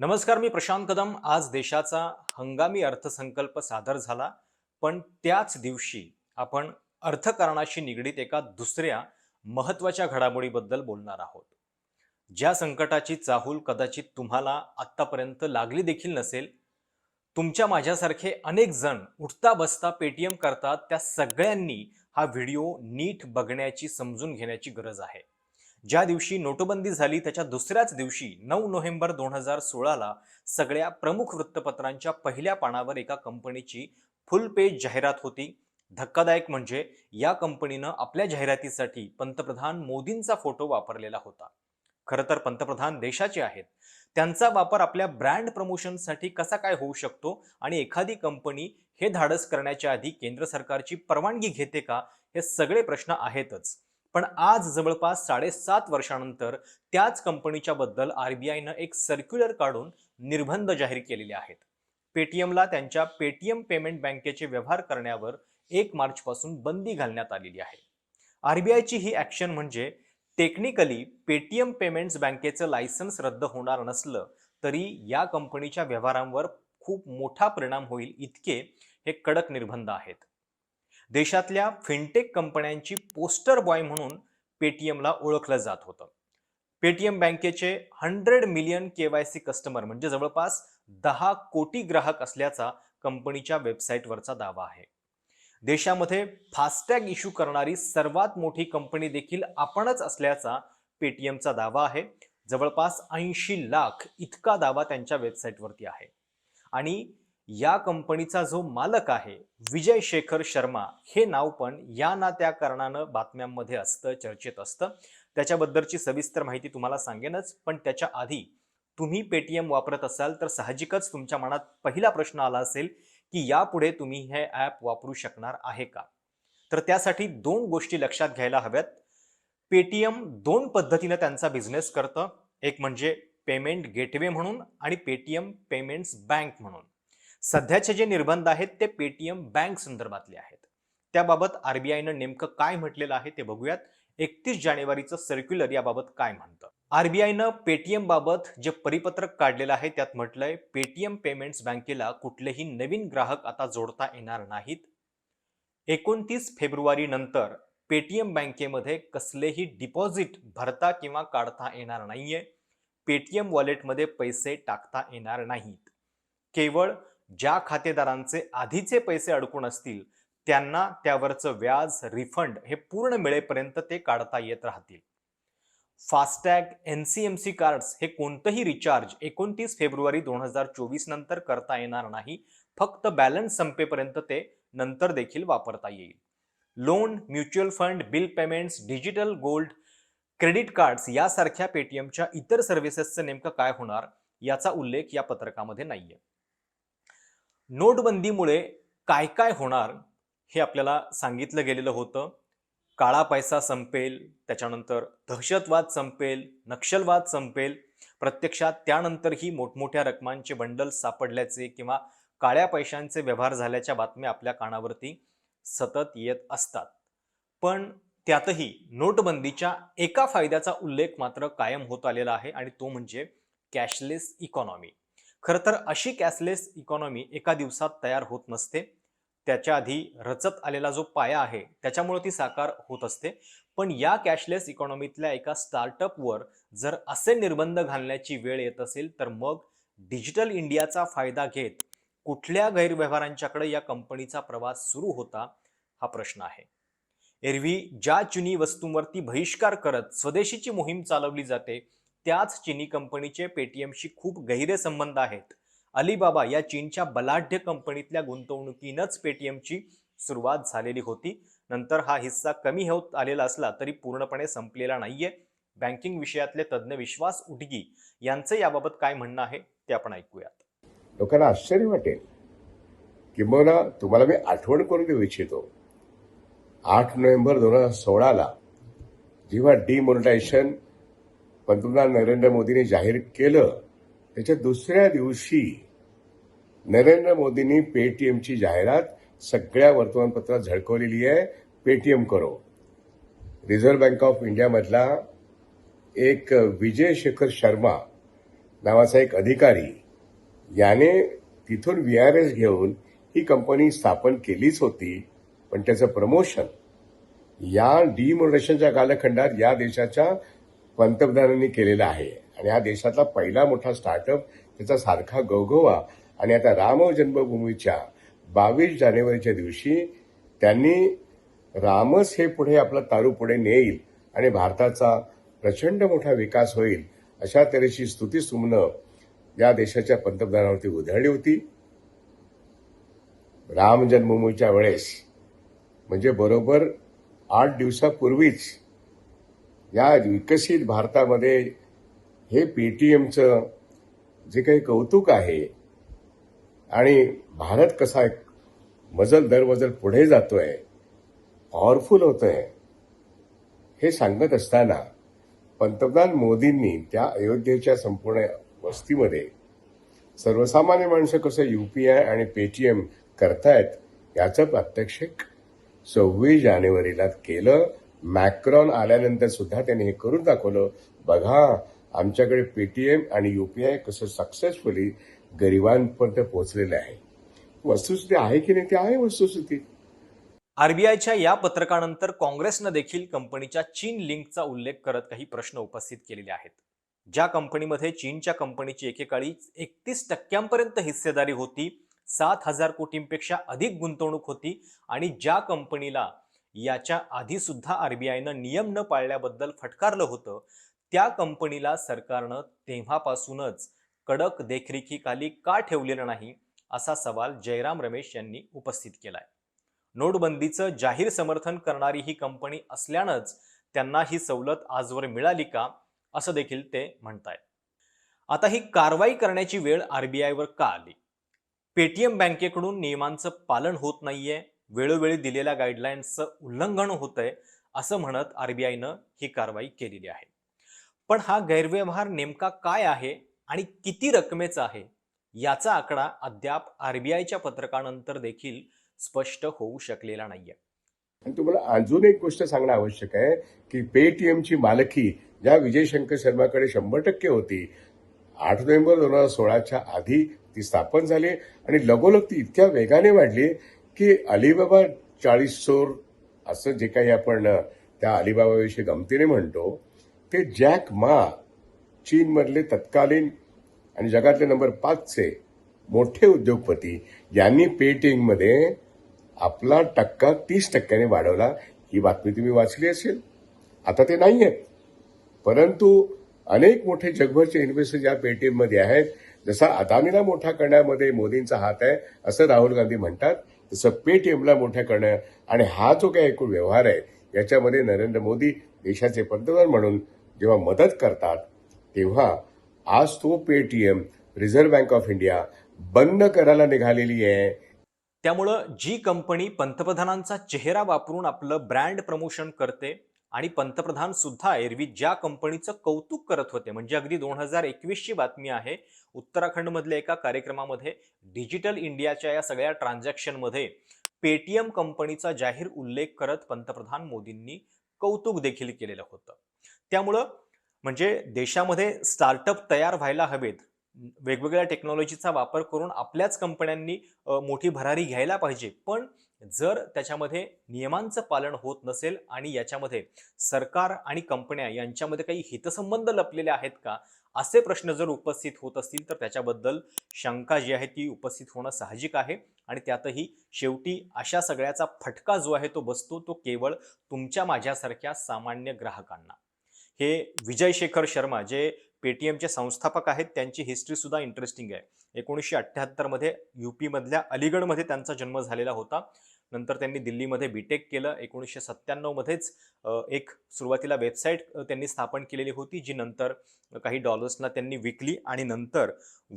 नमस्कार मी प्रशांत कदम. आज देशाचा हंगामी अर्थसंकल्प सादर झाला पण त्याच दिवशी आपण अर्थकारणाशी निगडीत एका दुसऱ्या महत्त्वाच्या घडामोडीबद्दल बोलणार आहोत. ज्या संकटाची चाहूल कदाचित तुम्हाला आत्तापर्यंत लागली देखील नसेल तुमच्या माझ्यासारखे अनेक जण उठता बसता पेटीएम करतात त्या सगळ्यांनी हा व्हिडिओ नीट बघण्याची समजून घेण्याची गरज आहे. ज्या दिवशी नोटबंदी झाली त्याच्या दुसऱ्याच दिवशी नऊ नोव्हेंबर दोन हजार सोळाला सगळ्या प्रमुख वृत्तपत्रांच्या पहिल्या पानावर एका कंपनीची फुल पेज जाहिरात होती. धक्कादायक म्हणजे या कंपनीनं आपल्या जाहिरातीसाठी पंतप्रधान मोदींचा फोटो वापरलेला होता. खरं तर पंतप्रधान देशाचे आहेत. त्यांचा वापर आपल्या ब्रँड प्रमोशनसाठी कसा काय होऊ शकतो आणि एखादी कंपनी हे धाडस करण्याच्या आधी केंद्र सरकारची परवानगी घेते का हे सगळे प्रश्न आहेतच. पण आज जवळपास साडेसात वर्षानंतर त्याच कंपनीच्या बद्दल आरबीआयनं एक सर्क्युलर काढून निर्बंध जाहीर केलेले आहेत. पेटीएमला त्यांच्या पेटीएम पेमेंट बँकेचे व्यवहार करण्यावर एक मार्चपासून बंदी घालण्यात आलेली आहे. आरबीआयची ही ॲक्शन म्हणजे टेक्निकली पेटीएम पेमेंट्स बँकेचं लायसन्स रद्द होणार नसलं तरी या कंपनीच्या व्यवहारांवर खूप मोठा परिणाम होईल इतके हे कडक निर्बंध आहेत. देशातल्या फिनटेक कंपन्यांची पोस्टर बॉय म्हणून पेटीएमला ओळखलं जात होतं. पेटीएम बँकेचे हंड्रेड मिलियन केवायसी कस्टमर म्हणजे जवळपास दहा कोटी ग्राहक असल्याचा कंपनीच्या वेबसाईटवरचा दावा आहे. देशामध्ये फास्टॅग इश्यू करणारी सर्वात मोठी कंपनी देखील आपणच असल्याचा पेटीएमचा दावा आहे. जवळपास ऐंशी लाख इतका दावा त्यांच्या वेबसाईटवरती आहे. आणि या कंपनीचा जो मालक आहे विजय शेखर शर्मा हे नाव पण या ना त्या कारणानं बातम्यांमध्ये असतं चर्चेत असतं. त्याच्याबद्दलची सविस्तर माहिती तुम्हाला सांगेनच पण त्याच्या आधी तुम्ही पेटीएम वापरत असाल तर साहजिकच तुमच्या मनात पहिला प्रश्न आला असेल की यापुढे तुम्ही हे ॲप वापरू शकणार आहे का? तर त्यासाठी दोन गोष्टी लक्षात घ्यायला हव्यात. पेटीएम दोन पद्धतीनं त्यांचा बिझनेस करतं. एक म्हणजे पेमेंट गेटवे म्हणून आणि पेटीएम पेमेंट्स बँक म्हणून. सध्याचे जे निर्बंध आहेत ते पेटीएम बँक संदर्भातले आहेत. त्याबाबत आरबीआयनं नेमकं काय म्हटलेलं आहे ते बघूयात. एकतीस जानेवारीचं सर्क्युलर याबाबत काय म्हणतं? आरबीआयनं पेटीएम बाबत जे परिपत्रक काढलेलं आहे त्यात म्हटलंय पेटीएम पेमेंट्स बँकेला कुठलेही नवीन ग्राहक आता जोडता येणार नाहीत. एकोणतीस फेब्रुवारी नंतर पेटीएम बँकेमध्ये कसलेही डिपॉझिट भरता किंवा काढता येणार नाहीये. पेटीएम वॉलेटमध्ये पैसे टाकता येणार नाहीत. केवळ ज्या खातेदारांचे आधीचे पैसे अडकून असतील त्यांना त्यावरचं व्याज रिफंड हे पूर्ण मिळेपर्यंत ते काढता येत राहतील. FASTag N C M C cards हे कोणतंही रिचार्ज एकोणतीस फेब्रुवारी दोन हजार चोवीस नंतर करता येणार नाही. फक्त बॅलन्स संपेपर्यंत ते नंतर देखील वापरता येईल. Loan mutual fund bill payments digital gold credit cards यासारख्या पेटीएमच्या इतर सर्व्हिसेसचं नेमकं काय होणार याचा उल्लेख या पत्रकामध्ये नाहीये. नोटबंदीमुळे काय काय होणार हे आपल्याला सांगितलं गेलेलं होतं. काळा पैसा संपेल त्याच्यानंतर दहशतवाद संपेल नक्षलवाद संपेल. प्रत्यक्षात त्यानंतरही मोठमोठ्या रकमांचे बंडल सापडल्याचे किंवा काळ्या पैशांचे व्यवहार झाल्याच्या बातम्या आपल्या कानावरती सतत येत असतात. पण त्यातही नोटबंदीच्या एका फायद्याचा उल्लेख मात्र कायम होत आलेला आहे आणि तो म्हणजे कॅशलेस इकॉनॉमी. खरं तर अशी कॅशलेस इकॉनॉमी एका दिवसात तयार होत नसते. त्याच्या आधी रचत आलेला जो पाया आहे त्याच्यामुळे ती साकार होत असते. पण या कॅशलेस इकॉनॉमीतल्या एका स्टार्टअपवर जर असे निर्बंध घालण्याची वेळ येत असेल तर मग डिजिटल इंडियाचा फायदा घेत कुठल्या गैरव्यवहारांच्याकडे या कंपनीचा प्रवास सुरू होता हा प्रश्न आहे. एरवी ज्या चुनी वस्तूंवरती बहिष्कार करत स्वदेशीची मोहीम चालवली जाते त्याच चिनी कंपनीचे पेटीएमशी खूप गहिरे संबंध आहेत. अलिबाबा या चीनच्या बलाढ्य कंपनीतल्या गुंतवणुकीनंच पेटीएमची सुरुवात झालेली होती. नंतर हा हिस्सा कमी होत आलेला असला तरी पूर्णपणे संपलेला नाहीये. बँकिंग विषयातले तज्ज्ञ विश्वास उडगी यांचं याबाबत काय म्हणणं आहे ते आपण ऐकूयात. लोकांना आश्चर्य वाटेल किंबहुना तुम्हाला मी आठवण करून देऊ इच्छितो. आठ नोव्हेंबर दोन हजार सोळाला जेव्हा डिमॉनिटायझेशन पंतप्रधान नरेंद्र मोदींनी जाहीर केलं त्याच्या दुसऱ्या दिवशी नरेंद्र मोदींनी पेटीएमची जाहिरात सगळ्या वर्तमानपत्रात झळकवलेली आहे. पेटीएम करो. रिझर्व्ह बँक ऑफ इंडियामधला एक विजय शेखर शर्मा नावाचा एक अधिकारी याने तिथून व्ही आर एस घेऊन ही कंपनी स्थापन केलीच होती. पण त्याचं प्रमोशन या डिमोनेशनच्या कालखंडात या देशाच्या पंतप्रधानांनी केलेला आहे. आणि हा देशातला पहिला मोठा स्टार्टअप त्याचा सारखा गवगवा आणि आता राम जन्मभूमीच्या बावीस जानेवारीच्या दिवशी त्यांनी रामच हे पुढे आपला तारू पुढे नेईल आणि भारताचा प्रचंड मोठा विकास होईल अशा तऱ्हेची स्तुती सुमनं या देशाच्या पंतप्रधानावरती उधळली होती. राम जन्मभूमीच्या वेळेस म्हणजे बरोबर आठ दिवसापूर्वीच या विकसित भारतामध्ये हे पेटीएमचं जे काही कौतुक आहे आणि भारत कसा एक मजल दरमजल पुढे जातोय पॉवरफुल होतोय हे सांगत असताना पंतप्रधान मोदींनी त्या अयोध्येच्या संपूर्ण वस्तीमध्ये सर्वसामान्य माणसं कसं युपीआय आणि पेटीएम करतायत याचं प्रात्यक्षिक सव्वीस जानेवारीला केलं. मॅक्रॉन आल्यानंतर सुद्धा त्यांनी हे करून दाखवलं. बघा आमच्याकडे पेटीएम आणि युपीआय कसं सक्सेसफुली गरिबांपर्यंत पोहोचलेलं आहे. वस्तुस्थिती आहे की नाही? ते आहे वस्तुस्थिती. आरबीआयच्या या पत्रकानंतर काँग्रेसनं देखील कंपनीच्या चीन लिंकचा उल्लेख करत काही प्रश्न उपस्थित केलेले आहेत. ज्या कंपनीमध्ये चीनच्या कंपनीची एकेकाळी एकतीस टक्क्यांपर्यंत हिस्सेदारी होती सात हजार कोटींपेक्षा अधिक गुंतवणूक होती आणि ज्या कंपनीला याच्या आधी सुद्धा आरबीआयनं नियम न पाळल्याबद्दल फटकारलं होतं. त्या कंपनीला सरकारनं तेव्हापासूनच कडक देखरेखीखाली का ठेवलेलं नाही असा सवाल जयराम रमेश यांनी उपस्थित केलाय. नोटबंदीचं जाहीर समर्थन करणारी ही कंपनी असल्यानंच त्यांना ही सवलत आजवर मिळाली का असं देखील ते म्हणतायत. आता ही कारवाई करण्याची वेळ आरबीआयवर का आली? पेटीएम बँकेकडून नियमांचं पालन होत नाहीये वेळोवेळी दिलेल्या गाईडलाईन्सचं उल्लंघन होतंय असं म्हणत आरबीआयनं ही कारवाई केलेली आहे. पण हा गैरव्यवहार नेमका काय आहे आणि किती रकमेचा आहे याचा आकडा अद्याप आरबीआयच्या पत्रकानंतर देखील स्पष्ट होऊ शकलेला नाहीये. आणि तुम्हाला अजून एक गोष्ट सांगणं आवश्यक आहे की पेटीएमची मालकी ज्या विजय शंकर शर्माकडे शंभर टक्के होती आठ नोव्हेंबर दोन हजार सोळाच्या आधी ती स्थापन झाली आणि लगोलग ती इतक्या वेगाने वाढली की अलिबाबा चाळीस चोर असं जे काही आपण त्या अलिबाबाविषयी गमतीने म्हणतो ते जॅक मा चीनमधले तत्कालीन आणि जगातले नंबर पाचचे मोठे उद्योगपती यांनी पेटीएममध्ये आपला टक्का तीस टक्क्याने वाढवला. ही बातमी तुम्ही वाचली असेल? आता ते नाही आहेत. परंतु अनेक मोठे जगभरचे इन्व्हेस्टर या पेटीएममध्ये आहेत. जसा अदानीला मोठा करण्यामध्ये मोदींचा हात आहे असं राहुल गांधी म्हणतात. तसं पेटीएमला मोठ्या करणं आणि हा जो काही एकूण व्यवहार आहे याच्यामध्ये नरेंद्र मोदी देशाचे पंतप्रधान म्हणून जेव्हा मदत करतात तेव्हा आज तो Paytm reserve bank of India बंद करायला निघालेली आहे. त्यामुळं जी कंपनी पंतप्रधानांचा चेहरा वापरून आपलं ब्रँड प्रमोशन करते आणि पंतप्रधान सुद्धा एरवी ज्या कंपनीचं कौतुक करत होते म्हणजे अगदी दोन हजार एकवीसची बातमी आहे उत्तराखंडमधल्या एका कार्यक्रमामध्ये डिजिटल इंडियाच्या या सगळ्या ट्रान्झॅक्शनमध्ये पेटीएम कंपनीचा जाहीर उल्लेख करत पंतप्रधान मोदींनी कौतुक देखील केलेलं होतं. त्यामुळं म्हणजे देशामध्ये स्टार्टअप तयार व्हायला हवेत वेगवेगळ्या टेक्नॉलॉजीचा वापर करून आपल्याच कंपन्यांनी मोठी भरारी घ्यायला पाहिजे. पण जर त्याच्यामध्ये नियमांचं पालन होत नसेल आणि याच्यामध्ये सरकार आणि कंपन्या यांच्यामध्ये काही हितसंबंध लपलेले आहेत का असे प्रश्न जर उपस्थित होत असतील तर त्याच्याबद्दल शंका जी आहे ती उपस्थित होणं साहजिक आहे. आणि त्यातही शेवटी अशा सगळ्याचा फटका जो आहे तो बसतो तो केवळ तुमच्या माझ्यासारख्या सामान्य ग्राहकांना. हे विजय शेखर शर्मा जे पेटीएमचे संस्थापक आहेत त्यांची हिस्ट्रीसुद्धा इंटरेस्टिंग आहे. एकोणीसशे अठ्ठ्याहत्तरमध्ये यू पीमधल्या अलीगडमध्ये त्यांचा जन्म झालेला होता. नंतर त्यांनी दिल्लीमध्ये बी टेक केलं. एकोणीसशे सत्त्याण्णवमध्येच एक सुरुवातीला वेबसाईट त्यांनी स्थापन केलेली होती जी नंतर काही डॉलर्सना त्यांनी विकली आणि नंतर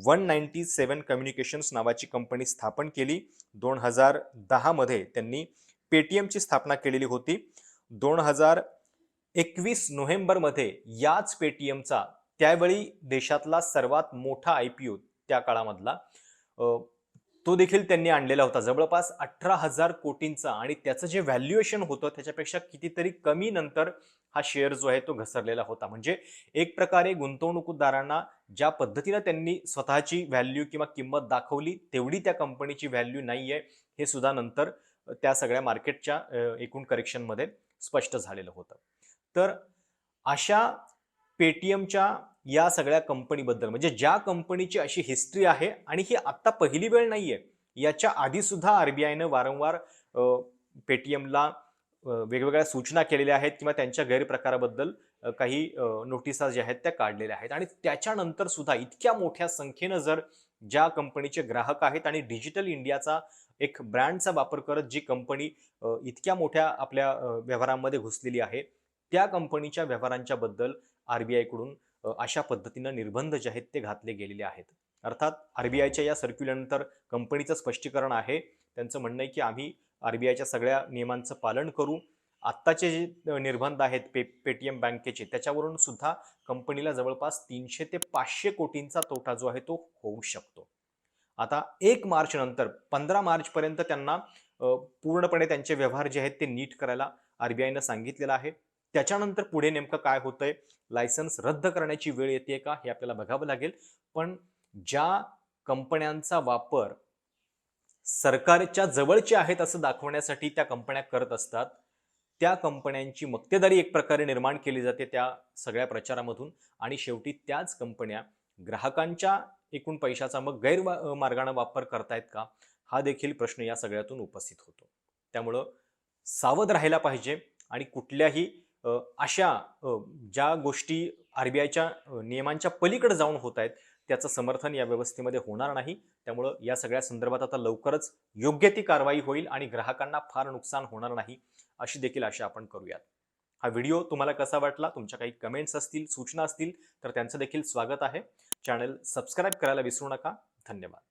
वन नाईन्टी सेवन कम्युनिकेशन्स नावाची कंपनी स्थापन केली. दोन हजार दहामध्ये त्यांनी पेटीएमची स्थापना केलेली होती. दोन हजार एकवीस नोव्हेंबरमध्ये याच पेटीएमचा त्यावेळी देशातला सर्वात मोठा आय पी ओ त्या काळामधला तो देखील त्यांनी आणलेला होता. जवळपास अठरा हजार कोटींचा आणि त्याचं जे व्हॅल्युएशन होतं त्याच्यापेक्षा कितीतरी कमी नंतर हा शेअर जो आहे तो घसरलेला होता. म्हणजे एक प्रकारे गुंतवणूकदारांना ज्या पद्धतीनं त्यांनी स्वतःची व्हॅल्यू किंवा किंमत दाखवली तेवढी त्या कंपनीची व्हॅल्यू नाही आहे हे सुद्धा नंतर त्या सगळ्या मार्केटच्या एकूण करेक्शनमध्ये स्पष्ट झालेलं होतं. तर अशा पेटीएमच्या या सगळ्या कंपनीबद्दल. म्हणजे ज्या कंपनीची अशी हिस्ट्री आहे आणि ही आत्ता पहिली वेळ नाही आहे याच्या आधीसुद्धा आर बी आयनं वारंवार पेटीएमला वेगवेगळ्या सूचना केलेल्या आहेत किंवा त्यांच्या गैरप्रकाराबद्दल काही नोटिसा ज्या आहेत त्या काढलेल्या आहेत. आणि त्याच्यानंतर सुद्धा इतक्या मोठ्या संख्येनं जर ज्या कंपनीचे ग्राहक आहेत आणि डिजिटल इंडियाचा एक ब्रँडचा वापर करत जी कंपनी इतक्या मोठ्या आपल्या व्यवहारांमध्ये घुसलेली आहे त्या कंपनीच्या व्यवहारांच्या बद्दल आयकडून अशा पद्धतीनं निर्बंध जे आहेत ते घातले गेलेले आहेत. अर्थात आरबीआयच्या या सर्क्युलरनंतर कंपनीचं स्पष्टीकरण आहे. त्यांचं म्हणणं आहे की आम्ही आरबीआयच्या सगळ्या नियमांचं पालन करू. आत्ताचे जे निर्बंध आहेत पे पेटीएम बँकेचे त्याच्यावरून सुद्धा कंपनीला जवळपास तीनशे ते पाचशे कोटींचा तोटा जो आहे तो होऊ शकतो. आता एक मार्च नंतर पंधरा मार्चपर्यंत त्यांना पूर्णपणे त्यांचे व्यवहार जे आहेत ते नीट करायला आरबीआयनं सांगितलेलं आहे. त्याच्यानंतर पुढे नेमकं काय होतंय? लायसन्स रद्द करण्याची वेळ येते का? हे आपल्याला बघावं लागेल. पण ज्या कंपन्यांचा वापर सरकारच्या जवळचे आहेत असं दाखवण्यासाठी त्या कंपन्या करत असतात त्या कंपन्यांची मक्तेदारी एक प्रकारे निर्माण केली जाते त्या सगळ्या प्रचारामधून. आणि शेवटी त्याच कंपन्या ग्राहकांच्या एकूण पैशाचा मग गैरमार्गाने वापर करतायत का? हा देखील प्रश्न या सगळ्यातून उपस्थित होतो. त्यामुळं सावध राहायला पाहिजे आणि कुठल्याही अशा ज्या गोष्टी आरबीआयच्या नियमांच्या पलीकडे जाऊन होत आहेत त्याचं समर्थन या व्यवस्थेमध्ये होणार नाही. त्यामुळं या सगळ्या संदर्भात आता लवकरच योग्य ती कारवाई होईल आणि ग्राहकांना फार नुकसान होणार नाही अशी देखील आशा आपण करूयात. हा व्हिडिओ तुम्हाला कसा वाटला तुमच्या काही कमेंट्स असतील सूचना असतील तर त्यांचं देखील स्वागत आहे. चॅनल सबस्क्राईब करायला विसरू नका. धन्यवाद.